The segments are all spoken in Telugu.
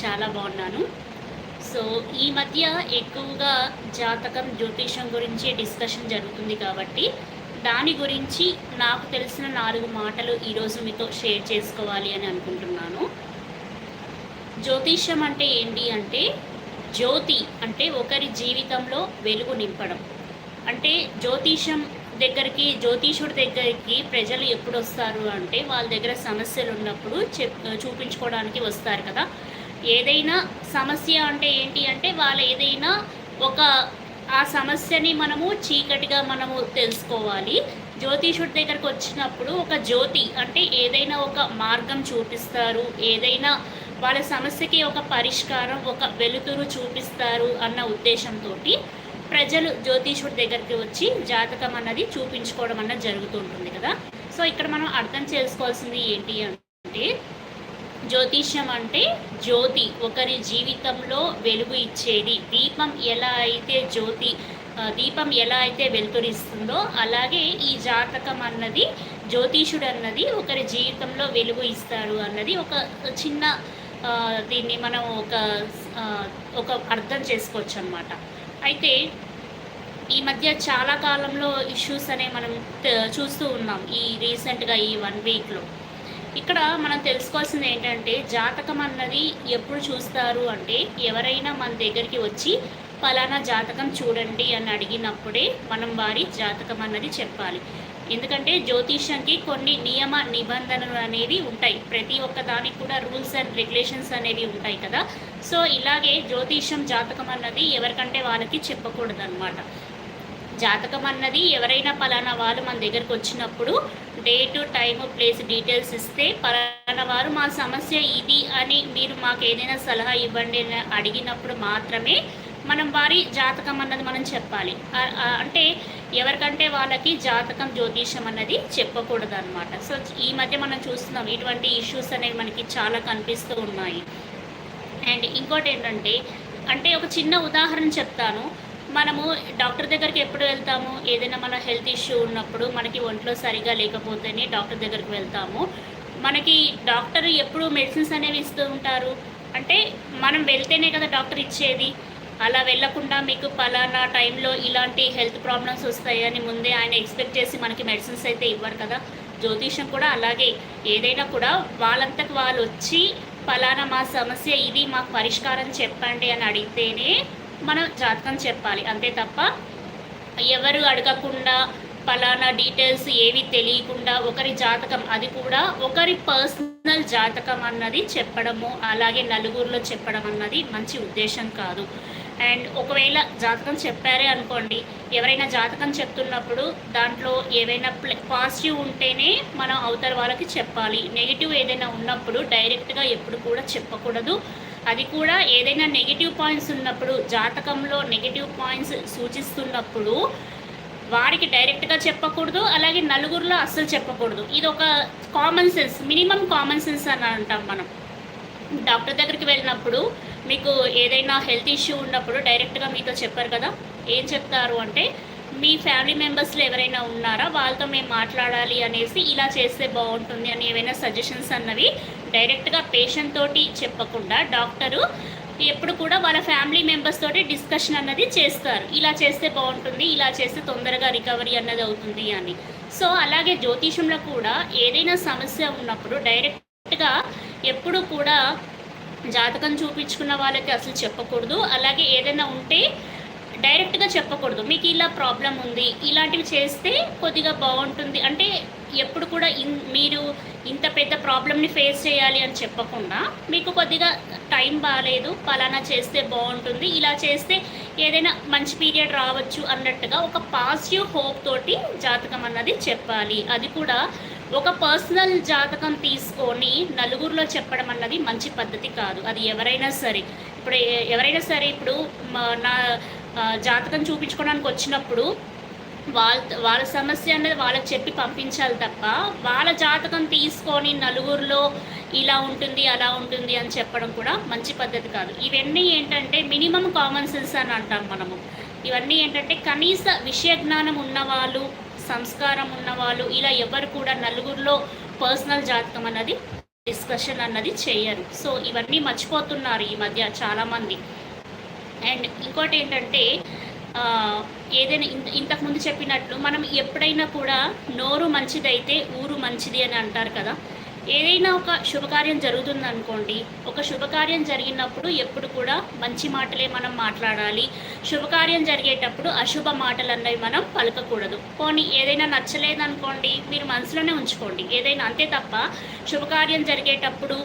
చాలా బాగున్నాను. సో ఈ మధ్య ఎక్కువగా జాతకం జ్యోతిషం గురించి డిస్కషన్ జరుగుతుంది కాబట్టి దాని గురించి నాకు తెలిసిన నాలుగు మాటలు ఈరోజు మీతో షేర్ చేసుకోవాలి అని అనుకుంటున్నాను. జ్యోతిష్యం అంటే ఏంటి అంటే జ్యోతి అంటే ఒకరి జీవితంలో వెలుగు నింపడం. అంటే జ్యోతిషం దగ్గరికి జ్యోతిషుడి దగ్గరికి ప్రజలు ఎప్పుడు వస్తారు అంటే వాళ్ళ దగ్గర సమస్యలు ఉన్నప్పుడు చెప్ చూపించుకోవడానికి వస్తారు కదా. ఏదైనా సమస్య అంటే ఏంటి అంటే వాళ్ళు ఏదైనా ఒక ఆ సమస్యని మనము చీకటిగా మనము తెలుసుకోవాలి. జ్యోతిషుడి దగ్గరకు వచ్చినప్పుడు ఒక జ్యోతి అంటే ఏదైనా ఒక మార్గం చూపిస్తారు ఏదైనా వాళ్ళ సమస్యకి ఒక పరిష్కారం ఒక వెలుతురు చూపిస్తారు అన్న ఉద్దేశంతో ప్రజలు జ్యోతిషుడి దగ్గరికి వచ్చి జాతకం అన్నది చూపించుకోవడం అన్నది జరుగుతుంటుంది కదా. సో ఇక్కడ మనం అర్థం చేసుకోవాల్సింది ఏంటి అంటే జ్యోతిష్యం అంటే జ్యోతి ఒకరి జీవితంలో వెలుగు ఇచ్చేది. దీపం ఎలా అయితే జ్యోతి దీపం ఎలా అయితే వెలుతురిస్తుందో అలాగే ఈ జాతకం అన్నది జ్యోతిషుడు అన్నది ఒకరి జీవితంలో వెలుగు ఇస్తారు అన్నది ఒక చిన్న దీన్ని మనం ఒక ఒక అర్థం చేసుకోవచ్చు అనమాట అయితే ఈ మధ్య చాలా కాలంలో ఇష్యూస్ అనే మనం చూస్తూ ఉన్నాం ఈ రీసెంట్గా ఈ వన్ వీక్లో. ఇక్కడ మనం తెలుసుకోవాల్సింది ఏంటంటే జాతకం అన్నది ఎప్పుడు చూస్తారు అంటే ఎవరైనా మన దగ్గరికి వచ్చి ఫలానా జాతకం చూడండి అని అడిగినప్పుడే మనం వారి జాతకం అన్నది చెప్పాలి. ఎందుకంటే జ్యోతిష్యంకి కొన్ని నియమ నిబంధనలు అనేవి ఉంటాయి. ప్రతి ఒక్క దానికి కూడా రూల్స్ అండ్ రెగ్యులేషన్స్ అనేవి ఉంటాయి కదా. సో ఇలాగే జ్యోతిష్యం జాతకం అన్నది ఎవరికంటే వాళ్ళకి చెప్పకూడదు అనమాట జాతకం అన్నది ఎవరైనా ఫలానా వాళ్ళు మన దగ్గరకు వచ్చినప్పుడు డేటు టైము ప్లేస్ డీటెయిల్స్ ఇస్తే పలానా వారు మా సమస్య ఇది అని మీరు మాకు ఏదైనా సలహా ఇవ్వండి అని అడిగినప్పుడు మాత్రమే మనం వారి జాతకం అన్నది మనం చెప్పాలి. అంటే ఎవరికంటే వాళ్ళకి జాతకం జ్యోతిషం అన్నది చెప్పకూడదు అనమాట సో ఈ మధ్య మనం చూస్తున్నాం ఇటువంటి ఇష్యూస్ అనేవి మనకి చాలా కనిపిస్తూ ఉన్నాయి. అండ్ ఇంకోటి ఏంటంటే అంటే ఒక చిన్న ఉదాహరణ చెప్తాను. మనము డాక్టర్ దగ్గరికి ఎప్పుడు వెళ్తాము? ఏదైనా మన హెల్త్ ఇష్యూ ఉన్నప్పుడు మనకి ఒంట్లో సరిగా లేకపోతేనే డాక్టర్ దగ్గరికి వెళ్తాము. మనకి డాక్టర్ ఎప్పుడు మెడిసిన్స్ అనేవి ఇస్తూ ఉంటారు. అంటే మనం వెళ్తేనే కదా డాక్టర్ ఇచ్చేది. అలా వెళ్ళకుండా మీకు పలానా టైంలో ఇలాంటి హెల్త్ ప్రాబ్లమ్స్ వస్తాయని ముందే ఆయన ఎక్స్పెక్ట్ చేసి మనకి మెడిసిన్స్ అయితే ఇవ్వరు కదా. జ్యోతిషం కూడా అలాగే. ఏదైనా కూడా వాళ్ళంతకు వాళ్ళు వచ్చి ఫలానా మా సమస్య ఇది మాకు పరిష్కారం చెప్పండి అని అడిగితేనే మనం జాతకం చెప్పాలి అంతే తప్ప ఎవరు అడగకుండా ఫలానా డీటెయిల్స్ ఏవి తెలియకుండా ఒకరి జాతకం అది కూడా ఒకరి పర్సనల్ జాతకం అన్నది చెప్పడము అలాగే నలుగురిలో చెప్పడం అన్నది మంచి ఉద్దేశం కాదు. అండ్ ఒకవేళ జాతకం చెప్పారే అనుకోండి ఎవరైనా జాతకం చెప్తున్నప్పుడు దాంట్లో ఏవైనా పాజిటివ్ ఉంటేనే మనం అవతల వాళ్ళకి చెప్పాలి. నెగిటివ్ ఏదైనా ఉన్నప్పుడు డైరెక్ట్గా ఎప్పుడు కూడా చెప్పకూడదు. అది కూడా ఏదైనా నెగిటివ్ పాయింట్స్ ఉన్నప్పుడు జాతకంలో నెగిటివ్ పాయింట్స్ సూచిస్తున్నప్పుడు వారికి డైరెక్ట్గా చెప్పకూడదు అలాగే నలుగురిలో అస్సలు చెప్పకూడదు. ఇది ఒక common sense minimum common sense అని అంటాం మనం. డాక్టర్ దగ్గరికి వెళ్ళినప్పుడు మీకు ఏదైనా హెల్త్ ఇష్యూ ఉన్నప్పుడు డైరెక్ట్గా మీతో చెప్పారు కదా? ఏం చెప్తారు అంటే మీ ఫ్యామిలీ మెంబర్స్లో ఎవరైనా ఉన్నారా? వాళ్ళతో మేము మాట్లాడాలి అనేసి ఇలా చేస్తే బాగుంటుంది అని ఏవైనా సజెషన్స్ అన్నవి డైరెక్ట్గా పేషెంట్ తోటి చెప్పకుండా డాక్టరు ఎప్పుడు కూడా వాళ్ళ ఫ్యామిలీ మెంబర్స్ తోటి డిస్కషన్ అన్నది చేస్తారు. ఇలా చేస్తే బాగుంటుంది ఇలా చేస్తే తొందరగా రికవరీ అన్నది అవుతుంది అని. సో అలాగే జ్యోతిషంలో కూడా ఏదైనా సమస్య ఉన్నప్పుడు డైరెక్ట్గా ఎప్పుడు కూడా జాతకం చూపించుకున్న వాళ్ళకి అసలు చెప్పకూడదు. అలాగే ఏదైనా ఉంటే డైరెక్ట్గా చెప్పకూడదు. మీకు ఇలా ప్రాబ్లం ఉంది ఇలాంటివి చేస్తే కొద్దిగా బాగుంటుంది. అంటే ఎప్పుడు కూడా ఇన్ మీరు ఇంత పెద్ద ప్రాబ్లమ్ని ఫేస్ చేయాలి అని చెప్పకుండా మీకు కొద్దిగా టైం బాగాలేదు పలానా చేస్తే బాగుంటుంది ఇలా చేస్తే ఏదైనా మంచి పీరియడ్ రావచ్చు అన్నట్టుగా ఒక పాజిటివ్ హోప్ తోటి జాతకం అన్నది చెప్పాలి. అది కూడా ఒక పర్సనల్ జాతకం తీసుకొని నలుగురిలో చెప్పడం అన్నది మంచి పద్ధతి కాదు. అది ఎవరైనా సరే. ఇప్పుడు ఎవరైనా సరే ఇప్పుడు మా- నా జాతకం చూపించుకోవడానికి వచ్చినప్పుడు వాళ్ళ వాళ్ళ సమస్య అనేది వాళ్ళకి చెప్పి పంపించాలి తప్ప వాళ్ళ జాతకం తీసుకొని నలుగురిలో ఇలా ఉంటుంది అలా ఉంటుంది అని చెప్పడం కూడా మంచి పద్ధతి కాదు. ఇవన్నీ ఏంటంటే మినిమం కామన్ సెన్స్ అని అంటాం మనము. ఇవన్నీ ఏంటంటే కనీస విషయ జ్ఞానం ఉన్నవాళ్ళు సంస్కారం ఉన్నవాళ్ళు ఇలా ఎవరు కూడా నలుగురిలో పర్సనల్ జాతకం అన్నది డిస్కషన్ అన్నది చేయరు. సో ఇవన్నీ మర్చిపోతున్నారు ఈ మధ్య చాలామంది. అండ్ ఇంకోటి ఏంటంటే ఏదైనా ఇంత ఇంతకుముందు చెప్పినట్లు మనం ఎప్పుడైనా కూడా నోరు మంచిదైతే ఊరు మంచిది అని అంటారు కదా. ఏదైనా ఒక శుభకార్యం జరుగుతుంది అనుకోండి ఒక శుభకార్యం జరిగినప్పుడు ఎప్పుడు కూడా మంచి మాటలే మనం మాట్లాడాలి శుభకార్యం జరిగేటప్పుడు అశుభ మాటలు అన్నవి మనం పలకకూడదు. పోనీ ఏదైనా నచ్చలేదనుకోండి మీరు మనసులోనే ఉంచుకోండి. ఏదైనా అంతే తప్ప శుభకార్యం జరిగేటప్పుడు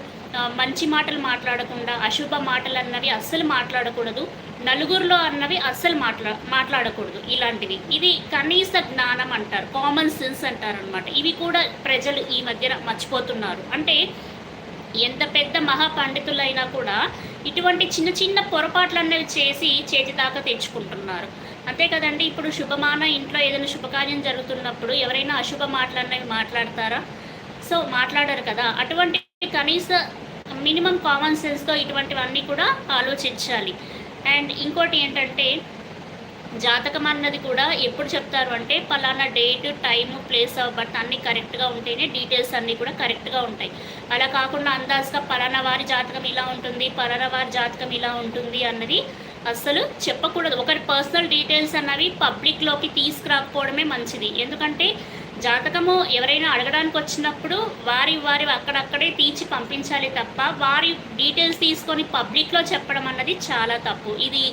మంచి మాటలు మాట్లాడకుండా అశుభ మాటలు అన్నవి అస్సలు మాట్లాడకూడదు. నలుగురిలో అన్నవి అస్సలు మాట్లా మాట్లాడకూడదు ఇలాంటివి. ఇది కనీస జ్ఞానం అంటారు కామన్ సెన్స్ అంటారు అనమాట ఇవి కూడా ప్రజలు ఈ మధ్యన మర్చిపోతున్నారు. అంటే ఎంత పెద్ద మహాపండితులైనా కూడా ఇటువంటి చిన్న చిన్న పొరపాట్లు అనేవి చేసి చేతి దాకా తెచ్చుకుంటున్నారు. అంతే కదండి ఇప్పుడు శుభమాన ఇంట్లో ఏదైనా శుభకార్యం జరుగుతున్నప్పుడు ఎవరైనా అశుభ మాటలు అనేవి మాట్లాడతారా? సో మాట్లాడరు కదా. అటువంటి కనీస మినిమం కామన్ సెన్స్తో ఇటువంటివన్నీ కూడా ఆలోచించాలి. అండ్ ఇంకోటి ఏంటంటే జాతకం అన్నది కూడా ఎప్పుడు చెప్తారు అంటే పలానా date time place of birth అన్నీ కరెక్ట్గా ఉంటేనే డీటెయిల్స్ అన్నీ కూడా కరెక్ట్గా ఉంటాయి. అలా కాకుండా అందాజుగా పలానా వారి జాతకం ఇలా ఉంటుంది పలానా వారి జాతకం ఇలా ఉంటుంది అన్నది అస్సలు చెప్పకూడదు. ఒకరి పర్సనల్ డీటెయిల్స్ అన్నవి పబ్లిక్లోకి తీసుకురాకపోవడమే మంచిది. ఎందుకంటే జాతకము ఎవరైనా అడగడానికి వచ్చినప్పుడు వారి వారి అక్కడక్కడే తీర్చి పంపించాలి తప్ప వారి డీటెయిల్స్ తీసుకొని పబ్లిక్లో చెప్పడం అన్నది చాలా తప్పు. ఇది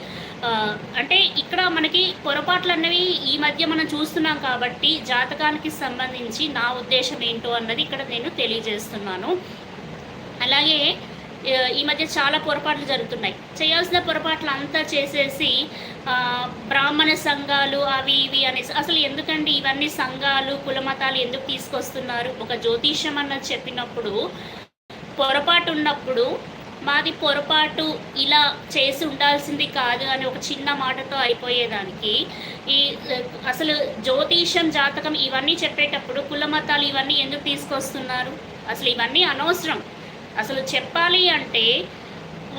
అంటే ఇక్కడ మనకి పొరపాట్లు అన్నవి ఈ మధ్య మనం చూస్తున్నాం కాబట్టి జాతకానికి సంబంధించి నా ఉద్దేశం ఏంటో అన్నది ఇక్కడ నేను తెలియజేస్తున్నాను. అలాగే ఈ మధ్య చాలా పొరపాట్లు జరుగుతున్నాయి. చేయాల్సిన పొరపాట్లు అంతా చేసేసి బ్రాహ్మణ సంఘాలు అవి ఇవి అనేసి అసలు ఎందుకండి ఇవన్నీ సంఘాలు కులమతాలు ఎందుకు తీసుకొస్తున్నారు? ఒక జ్యోతిష్యం అన్నది చెప్పినప్పుడు పొరపాటు ఉన్నప్పుడు మాది పొరపాటు ఇలా చేసి ఉండాల్సింది కాదు అని ఒక చిన్న మాటతో అయిపోయేదానికి ఈ అసలు జ్యోతిషం జాతకం ఇవన్నీ చెప్పేటప్పుడు కుల మతాలు ఇవన్నీ ఎందుకు తీసుకొస్తున్నారు? అసలు ఇవన్నీ అనవసరం. అసలు చెప్పాలి అంటే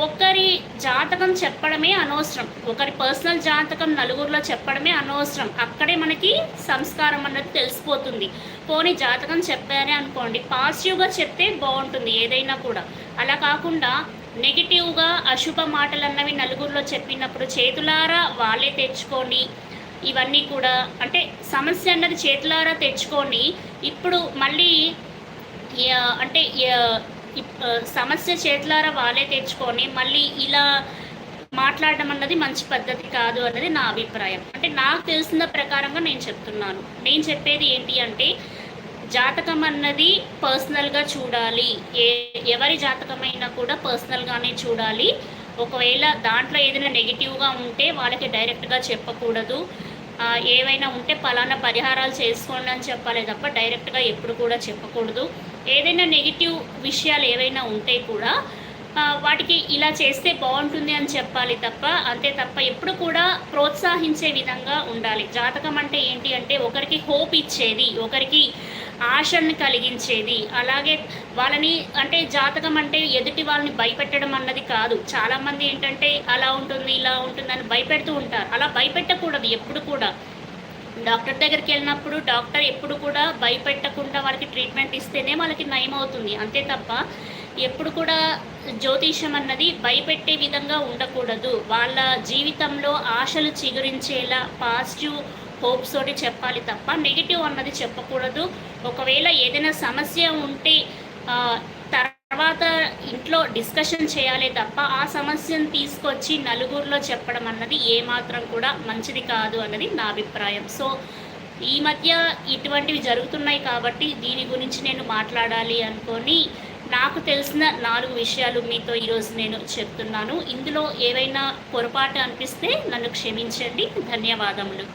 ఒకరి జాతకం చెప్పడమే అనవసరం. ఒకరి పర్సనల్ జాతకం నలుగురిలో చెప్పడమే అనవసరం. అక్కడే మనకి సంస్కారం అన్నది తెలిసిపోతుంది. పోనీ జాతకం చెప్పారే అనుకోండి పాజిటివ్గా చెప్తే బాగుంటుంది ఏదైనా కూడా. అలా కాకుండా నెగిటివ్గా అశుభ మాటలు అన్నవి నలుగురిలో చెప్పినప్పుడు చేతులారా వాళ్ళే తెచ్చుకొని ఇవన్నీ కూడా అంటే సమస్య అన్నది చేతులారా తెచ్చుకొని ఇప్పుడు మళ్ళీ అంటే సమస్య చేతులారా వాళ్ళే తెచ్చుకొని మళ్ళీ ఇలా మాట్లాడడం అన్నది మంచి పద్ధతి కాదు అన్నది నా అభిప్రాయం. అంటే నాకు తెలిసిన ప్రకారంగా నేను చెప్తున్నాను. నేను చెప్పేది ఏంటి అంటే జాతకం అన్నది పర్సనల్గా చూడాలి. ఏ ఎవరి జాతకమైనా కూడా పర్సనల్గానే చూడాలి. ఒకవేళ దాంట్లో ఏదైనా నెగిటివ్గా ఉంటే వాళ్ళకి డైరెక్ట్గా చెప్పకూడదు. ఏవైనా ఉంటే ఫలానా పరిహారాలు చేసుకోండి అని చెప్పాలి తప్ప డైరెక్ట్గా ఎప్పుడు కూడా చెప్పకూడదు. ఏదైనా నెగిటివ్ విషయాలు ఏవైనా ఉంటే కూడా వాటికి ఇలా చేస్తే బాగుంటుంది అని చెప్పాలి తప్ప అంతే తప్ప ఎప్పుడు కూడా ప్రోత్సహించే విధంగా ఉండాలి. జాతకం అంటే ఏంటి అంటే ఒకరికి హోప్ ఇచ్చేది ఒకరికి ఆశను కలిగించేది. అలాగే వాళ్ళని అంటే జాతకం అంటే ఎదుటి వాళ్ళని భయపెట్టడం అన్నది కాదు. చాలామంది ఏంటంటే అలా ఉంటుంది ఇలా ఉంటుంది అని భయపెడుతూ ఉంటారు. అలా భయపెట్టకూడదు ఎప్పుడు కూడా. డాక్టర్ దగ్గరికి వెళ్ళినప్పుడు డాక్టర్ ఎప్పుడు కూడా భయపెట్టకుండా వాళ్ళకి ట్రీట్మెంట్ ఇస్తేనే వాళ్ళకి నయం అవుతుంది. అంతే తప్ప ఎప్పుడు కూడా జ్యోతిషం అన్నది భయపెట్టే విధంగా ఉండకూడదు. వాళ్ళ జీవితంలో ఆశలు చిగురించేలా పాజిటివ్ హోప్స్ తోటి చెప్పాలి తప్ప నెగిటివ్ అన్నది చెప్పకూడదు. ఒకవేళ ఏదైనా సమస్య ఉంటే తర్వాత ఇంట్లో డిస్కషన్ చేయాలి తప్ప ఆ సమస్యను తీసుకొచ్చి నలుగురిలో చెప్పడం అన్నది ఏమాత్రం కూడా మంచిది కాదు అన్నది నా అభిప్రాయం. సో ఈ మధ్య ఇటువంటివి జరుగుతున్నాయి కాబట్టి దీని గురించి నేను మాట్లాడాలి అనుకొని నాకు తెలిసిన నాలుగు విషయాలు మీతో ఈరోజు నేను చెప్తున్నాను. ఇందులో ఏవైనా పొరపాటు అనిపిస్తే నన్ను క్షమించండి. ధన్యవాదములు.